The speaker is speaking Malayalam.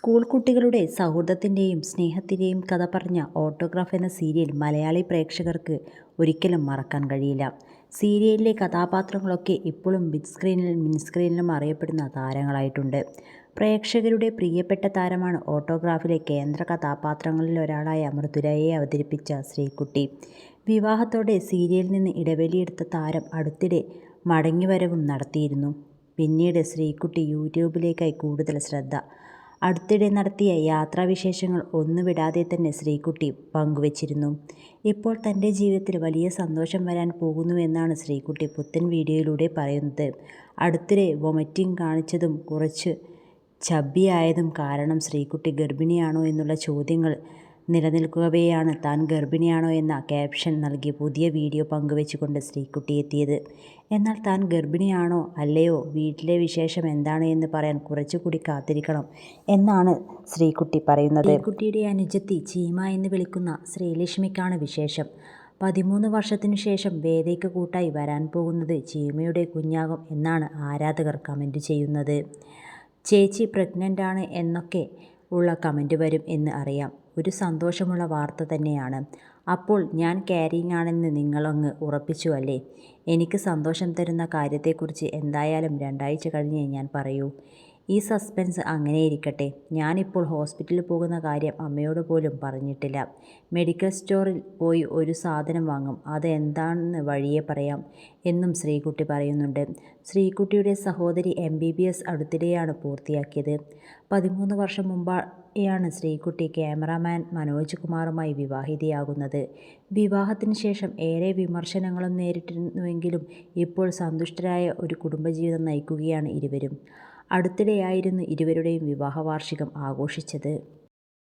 സ്കൂൾ കുട്ടികളുടെ സൗഹൃദത്തിന്റെയും സ്നേഹത്തിന്റെയും കഥ പറഞ്ഞ ഓട്ടോഗ്രാഫ് എന്ന സീരിയൽ മലയാളി പ്രേക്ഷകർക്ക് ഒരിക്കലും മറക്കാൻ കഴിയില്ല. സീരിയലിലെ കഥാപാത്രങ്ങളൊക്കെ ഇപ്പോഴും ബിഗ് സ്ക്രീനിലും മിനി സ്ക്രീനിലും അറിയപ്പെടുന്ന താരങ്ങളായിട്ടുണ്ട്. പ്രേക്ഷകരുടെ പ്രിയപ്പെട്ട താരമാണ് ഓട്ടോഗ്രാഫിലെ കേന്ദ്ര കഥാപാത്രങ്ങളിൽ ഒരാളായ മൃദുരയെ അവതരിപ്പിച്ച ശ്രീകുട്ടി. വിവാഹത്തോടെ സീരിയലിൽ നിന്ന് ഇടവേലിയെടുത്ത താരം അടുത്തിടെ മടങ്ങിവരവും നടത്തിയിരുന്നു. പിന്നീട് ശ്രീകുട്ടി യൂട്യൂബിലേക്കായി കൂടുതൽ ശ്രദ്ധ അടുത്തിടെ നടത്തിയ യാത്രാവിശേഷങ്ങൾ ഒന്നുവിടാതെ തന്നെ ശ്രീകുട്ടി പങ്കുവച്ചിരുന്നു. ഇപ്പോൾ തന്റെ ജീവിതത്തിൽ വലിയ സന്തോഷം വരാൻ പോകുന്നുവെന്നാണ് ശ്രീകുട്ടി പുത്തൻ വീഡിയോയിലൂടെ പറയുന്നത്. അടുത്തിടെ വൊമിറ്റിംഗ് കാണിച്ചതും കുറച്ച് ചബ്ബിയായതും കാരണം ശ്രീകുട്ടി ഗർഭിണിയാണോ എന്നുള്ള ചോദ്യങ്ങൾ നിലനിൽക്കവെയാണ് താൻ ഗർഭിണിയാണോ എന്ന ക്യാപ്ഷൻ നൽകി പുതിയ വീഡിയോ പങ്കുവെച്ചുകൊണ്ട് ശ്രീകുട്ടി എത്തിയത്. എന്നാൽ താൻ ഗർഭിണിയാണോ അല്ലയോ? വീട്ടിലെ വിശേഷം എന്താണ് എന്ന് പറയാൻ കുറച്ചുകൂടി കാത്തിരിക്കണം എന്നാണ് ശ്രീകുട്ടി പറയുന്നത്. ശ്രീകുട്ടിയുടെ അനുജത്തി ചീമ എന്ന് വിളിക്കുന്ന ശ്രീലക്ഷ്മിക്കാണ് വിശേഷം. പതിമൂന്ന് വർഷത്തിനു ശേഷം വേദയ്ക്ക് കൂട്ടായി വരാൻ പോകുന്നത് ചീമയുടെ കുഞ്ഞാകും എന്നാണ് ആരാധകർ കമന്റ് ചെയ്യുന്നത്. ചേച്ചി പ്രഗ്നന്റ് ആണ് എന്നൊക്കെ ഉള്ള കമന്റ് വരും എന്ന് അറിയാം. ഒരു സന്തോഷമുള്ള വാർത്ത തന്നെയാണ്. അപ്പോൾ ഞാൻ കാരിങ് ആണെന്ന് നിങ്ങളങ്ങ് ഉറപ്പിച്ചു അല്ലേ? എനിക്ക് സന്തോഷം തരുന്ന കാര്യത്തെക്കുറിച്ച് എന്തായാലും രണ്ടാഴ്ച കഴിഞ്ഞേ ഞാൻ പറയൂ. ഈ സസ്പെൻസ് അങ്ങനെ ഇരിക്കട്ടെ ഞാനിപ്പോൾ ഹോസ്പിറ്റലിൽ പോകുന്ന കാര്യം അമ്മയോട് പോലും പറഞ്ഞിട്ടില്ല. മെഡിക്കൽ സ്റ്റോറിൽ പോയി ഒരു സാധനം വാങ്ങും. അത് എന്താണെന്ന് വഴിയെ പറയാം എന്നും ശ്രീകുട്ടി പറയുന്നുണ്ട്. ശ്രീകുട്ടിയുടെ സഹോദരി എം ബി ബി എസ് അടുത്തിടെയാണ് പൂർത്തിയാക്കിയത്. പതിമൂന്ന് വർഷം മുമ്പാണ് ശ്രീകുട്ടി ക്യാമറാമാൻ മനോജ് കുമാറുമായി വിവാഹിതയാകുന്നത്. വിവാഹത്തിന് ശേഷം ഏറെ വിമർശനങ്ങളും നേരിട്ടിരുന്നുവെങ്കിലും ഇപ്പോൾ സന്തുഷ്ടരായ ഒരു കുടുംബജീവിതം നയിക്കുകയാണ് ഇരുവരും. അടുത്തിടെയായിരുന്നു ഇരുവരുടെയും വിവാഹ വാർഷികം ആഘോഷിച്ചത്.